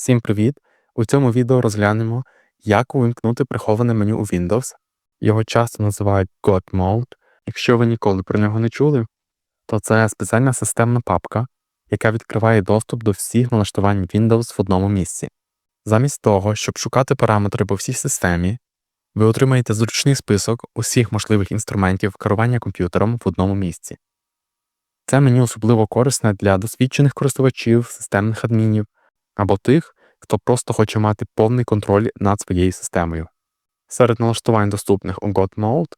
Всім привіт! У цьому відео розглянемо, як увімкнути приховане меню у Windows. Його часто називають God Mode. Якщо ви ніколи про нього не чули, то це спеціальна системна папка, яка відкриває доступ до всіх налаштувань Windows в одному місці. Замість того, щоб шукати параметри по всій системі, ви отримаєте зручний список усіх можливих інструментів керування комп'ютером в одному місці. Це меню особливо корисне для досвідчених користувачів, системних адмінів або тих, хто просто хоче мати повний контроль над своєю системою. Серед налаштувань доступних у God Mode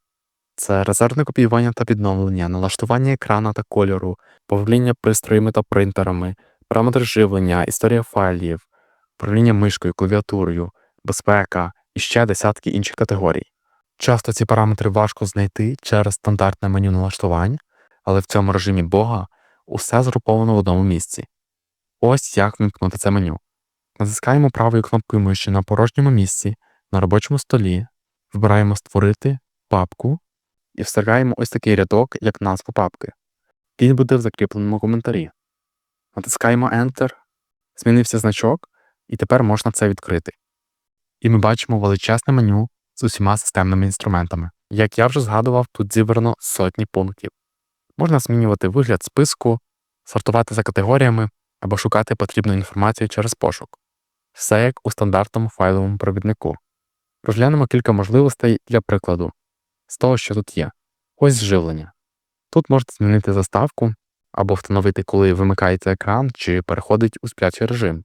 це резервне копіювання та підновлення, налаштування екрана та кольору, управління пристроями та принтерами, параметри живлення, історія файлів, управління мишкою, клавіатурою, безпека і ще десятки інших категорій. Часто ці параметри важко знайти через стандартне меню налаштувань, але в цьому режимі Бога усе згруповано в одному місці. Ось як вимкнути це меню. Натискаємо правою кнопкою миші на порожньому місці на робочому столі, вибираємо Створити папку і вставляємо ось такий рядок, як назву папки. Він буде в закріпленому коментарі. Натискаємо Enter, змінився значок, і тепер можна це відкрити. І ми бачимо величезне меню з усіма системними інструментами. Як я вже згадував, тут зібрано сотні пунктів. Можна змінювати вигляд списку, сортувати за категоріями або шукати потрібну інформацію через пошук. Все як у стандартному файловому провіднику. Розглянемо кілька можливостей для прикладу з того, що тут є. Ось живлення. Тут можете змінити заставку або встановити, коли вимикається екран чи переходить у сплячий режим,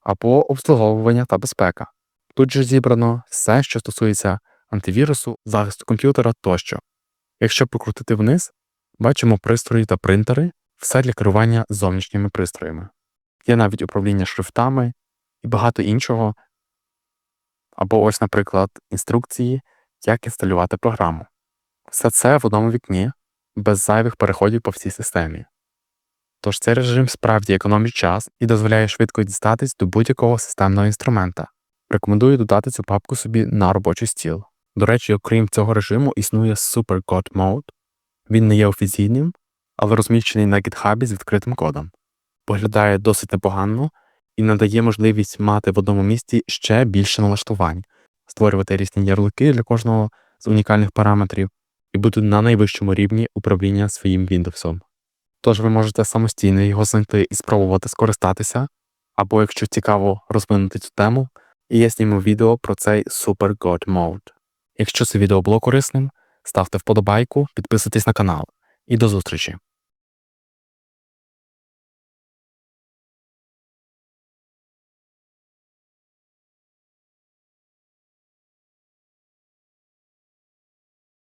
або обслуговування та безпека. Тут же зібрано все, що стосується антивірусу, захисту комп'ютера тощо. Якщо покрутити вниз, бачимо пристрої та принтери, все для керування зовнішніми пристроями. Є навіть управління шрифтами і багато іншого, або ось, наприклад, інструкції, як інсталювати програму. Все це в одному вікні, без зайвих переходів по всій системі. Тож цей режим справді економить час і дозволяє швидко дістатись до будь-якого системного інструмента. Рекомендую додати цю папку собі на робочий стіл. До речі, окрім цього режиму, існує Super God Mode. Він не є офіційним, але розміщений на GitHub з відкритим кодом. Поглядає досить непогано і надає можливість мати в одному місці ще більше налаштувань, створювати різні ярлики для кожного з унікальних параметрів і бути на найвищому рівні управління своїм Windows. Тож ви можете самостійно його знайти і спробувати скористатися, або, якщо цікаво розвинути цю тему, і я зніму відео про цей Super God Mode. Якщо це відео було корисним, ставте вподобайку, підписуйтесь на канал і до зустрічі!